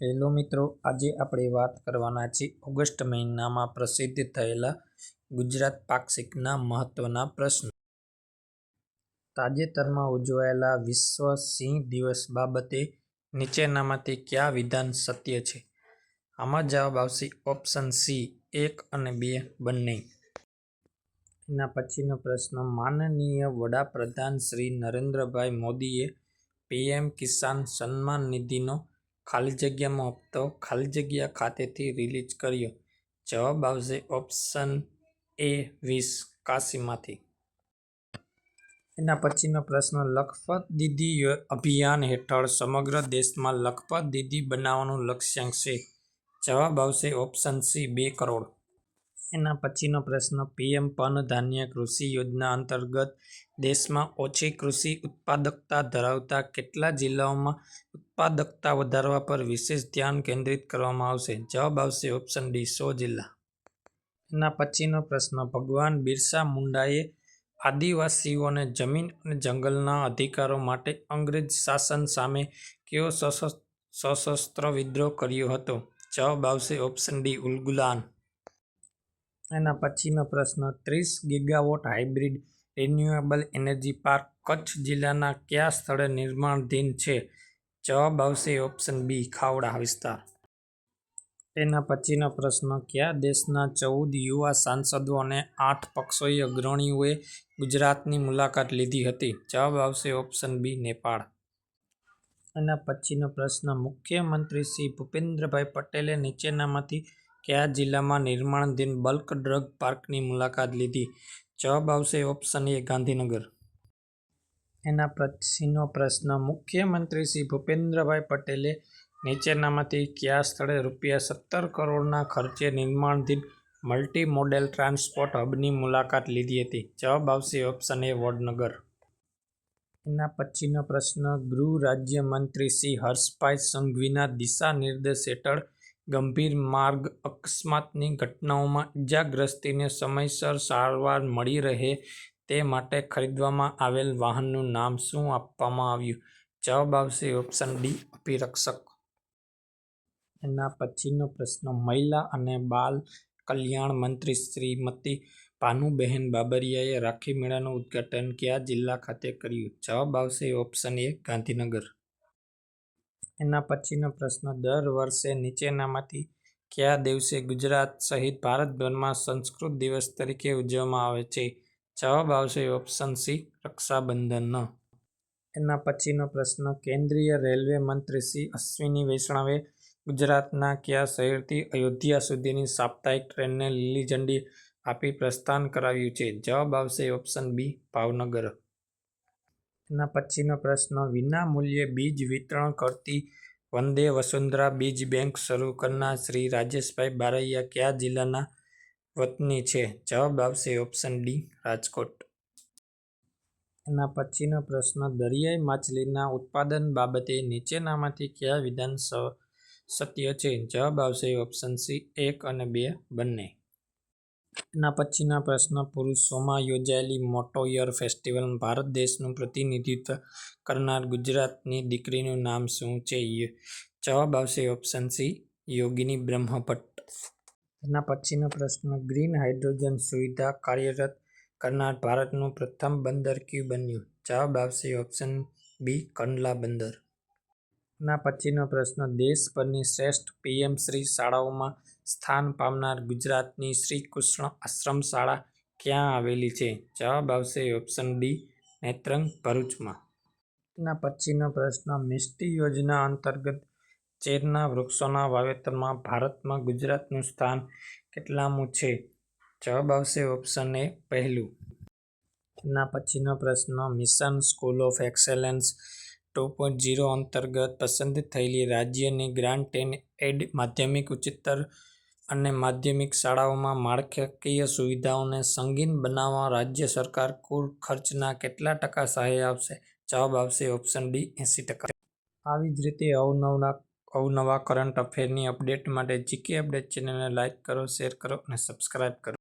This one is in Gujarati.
હેલો મિત્રો, આજે આપણે વાત કરવાના છીએ ઓગસ્ટ મહિનામાં પ્રસિદ્ધ થયેલા ગુજરાત પાક્ષિકના મહત્વના પ્રશ્નો. તાજેતરમાં ઉજવાયેલા વિશ્વ સિંહ દિવસ બાબતે નીચેનામાંથી કયા વિધાન સત્ય છે? આમાં જવાબ આવશે ઓપ્શન સી, એક અને બે બંને. એના પછીનો પ્રશ્ન, માનનીય વડાપ્રધાન શ્રી નરેન્દ્રભાઈ મોદીએ પીએમ કિસાન સન્માન નિધિનો ખાલી જગ્યામાં હપ્તો ખાલી જગ્યા ખાતેથી રિલીઝ કર્યો. જવાબ આવશે ઓપ્શન એ વીસ કાશીમાંથી. એના પછીનો પ્રશ્ન, લખપત દીદી અભિયાન હેઠળ સમગ્ર દેશમાં લખપત દીદી બનાવવાનું લક્ષ્યાંક છે. જવાબ આવશે ઓપ્શન સી બે કરોડ. એના પછીનો પ્રશ્ન, પીએમ પન ધાન્ય કૃષિ યોજના અંતર્ગત દેશમાં ઓછી કૃષિ ઉત્પાદકતા ધરાવતા કેટલા જિલ્લાઓમાં ઉત્પાદકતા વધારવા પર વિશેષ ધ્યાન કેન્દ્રિત કરવામાં આવશે? જવાબ આવશે ઓપ્શન ડી, સો જિલ્લા. એના પછીનો પ્રશ્ન, ભગવાન બિરસા મુંડાએ આદિવાસીઓને જમીન અને જંગલના અધિકારો માટે અંગ્રેજ શાસન સામે કયો સશસ્ત્ર વિદ્રોહ કર્યો હતો? જવાબ આવશે ઓપ્શન ડી, ઉલગુલાન. એના પછીનો પ્રશ્ન, ત્રીસ gigawatt hybrid renewable energy park Kutch જિલ્લાના કયા સ્થળે નિર્માણધીન છે? જવાબ આવશે ઓપ્શન બી, ખાવડા વિસ્તાર. એના પછીનો પ્રશ્ન, કયા દેશના ચૌદ યુવા સાંસદો અને આઠ પક્ષોએ અગ્રણીઓએ ગુજરાતની મુલાકાત લીધી હતી? જવાબ આવશે ઓપ્શન બી, નેપાળ. એના પછીનો પ્રશ્ન, મુખ્યમંત્રી શ્રી ભૂપેન્દ્રભાઈ પટેલે નીચેનામાંથી કયા જિલ્લામાં નિર્માણાધીન બલ્ક ડ્રગ પાર્કની મુલાકાત લીધી. જવાબ આવશે ઓપ્શન એ ગાંધીનગર. એના પછીનો પ્રશ્ન, મુખ્યમંત્રી શ્રી ભૂપેન્દ્રભાઈ પટેલે નીચેનામાંથી કયા સ્થળે રૂપિયા સત્તર કરોડના ખર્ચે નિર્માણધીન મલ્ટી મોડેલ ટ્રાન્સપોર્ટ હબની મુલાકાત લીધી હતી? જવાબ આવશે ઓપ્શન એ વડનગર. એના પછીનો પ્રશ્ન, ગૃહ રાજ્યમંત્રી શ્રી હર્ષભાઈ સંઘવીના દિશા નિર્દેશ હેઠળ ગંભીર માર્ગ અકસ્માતની ઘટનાઓમાં ઇજાગ્રસ્તીને સમયસર સારવાર મળી રહે તે માટે ખરીદવામાં આવેલ વાહનનું નામ શું આપવામાં આવ્યું? જવાબ આવશે ઓપ્શન ડી, અભિરક્ષક. એના પછીનો પ્રશ્ન, મહિલા અને બાલ કલ્યાણ મંત્રી શ્રીમતી ભાનુબહેન બાબરિયાએ રાખી મેળાનું ઉદ્ઘાટન કયા જિલ્લા ખાતે કર્યું? જવાબ આવશે ઓપ્શન એ, ગાંધીનગર. એના પછીનો પ્રશ્ન, દર વર્ષે નીચેનામાંથી કયા દિવસે ગુજરાત સહિત ભારતભરમાં સંસ્કૃત દિવસ તરીકે ઉજવવામાં આવે છે? જવાબ આવશે ઓપ્શન સી રક્ષાબંધનનો એના પછીનો પ્રશ્ન, કેન્દ્રીય રેલવે મંત્રી શ્રી અશ્વિની વૈષ્ણવે ગુજરાતના કયા શહેરથી અયોધ્યા સુધીની સાપ્તાહિક ટ્રેનને લીલી ઝંડી આપી પ્રસ્થાન કરાવ્યું છે? જવાબ આવશે ઓપ્શન બી ભાવનગર. એના પછીનો પ્રશ્ન વિના મૂલ્યે બીજ વિતરણ કરતી વંદે વસુંધરા બીજ બેંક શરૂ કરનાર શ્રી રાજેશભાઈ બારૈયા કયા જિલ્લાના વતની છે? જવાબ આવશે ઓપ્શન ડી, રાજકોટ. એના પછીનો પ્રશ્ન, દરિયાઈ માછલીના ઉત્પાદન બાબતે નીચેનામાંથી કયા વિધાન સત્ય છે? જવાબ આવશે ઓપ્શન સી, એક અને બે બંને. એના પછીના પ્રશ્ન, પુરુષોમાં યોજાયેલી મોટો યર ફેસ્ટિવલ ભારત દેશનું પ્રતિનિધિત્વ કરનાર ગુજરાતની દીકરીનું નામ શું છે? જવાબ આવશે ઓપ્શન સી, યોગિની બ્રહ્મભટ્ટ. એના પછીનો પ્રશ્ન, ગ્રીન હાઇડ્રોજન સુવિધા કાર્યરત કરનાર ભારતનું પ્રથમ બંદર ક્યુ બન્યું? જવાબ આવશે ઓપ્શન બી, કંડલા બંદર. એના પછીનો પ્રશ્ન, દેશભરની શ્રેષ્ઠ પીએમ શ્રી શાળાઓમાં સ્થાન પામનાર ગુજરાતની શ્રી કૃષ્ણ આશ્રમ શાળા ક્યાં આવેલી છે? જવાબ આવશે ઓપ્શન ડી નેત્રંગ ભરૂચમાં. એના પછીનો પ્રશ્ન, મિષ્ટી યોજના અંતર્ગત ચેરના વૃક્ષોના વાવેતરમાં ભારતમાં ગુજરાતનું સ્થાન કેટલામું છે? જવાબ આવશે ઓપ્શન એ પહેલું. એના પછીનો પ્રશ્ન, mission school of excellence two point zero અંતર્ગત પસંદ થયેલી રાજ્યની ગ્રાન્ટ એન્ડ એડ માધ્યમિક ઉચ્ચતર અને માધ્યમિક શાળાઓમાં માળખાકીય સુવિધાઓને સંગીન બનાવવા રાજ્ય સરકાર કુલ ખર્ચના કેટલા ટકા સહાય આપશે? જવાબ આવશે ઓપ્શન ડી એંસી ટકા. આવી જ રીતે અવનવના અવનવા કરંટ અફેરની અપડેટ માટે જીકે અપડેટ ચેનલને લાઇક કરો શેર કરો અને સબસ્ક્રાઇબ કરો.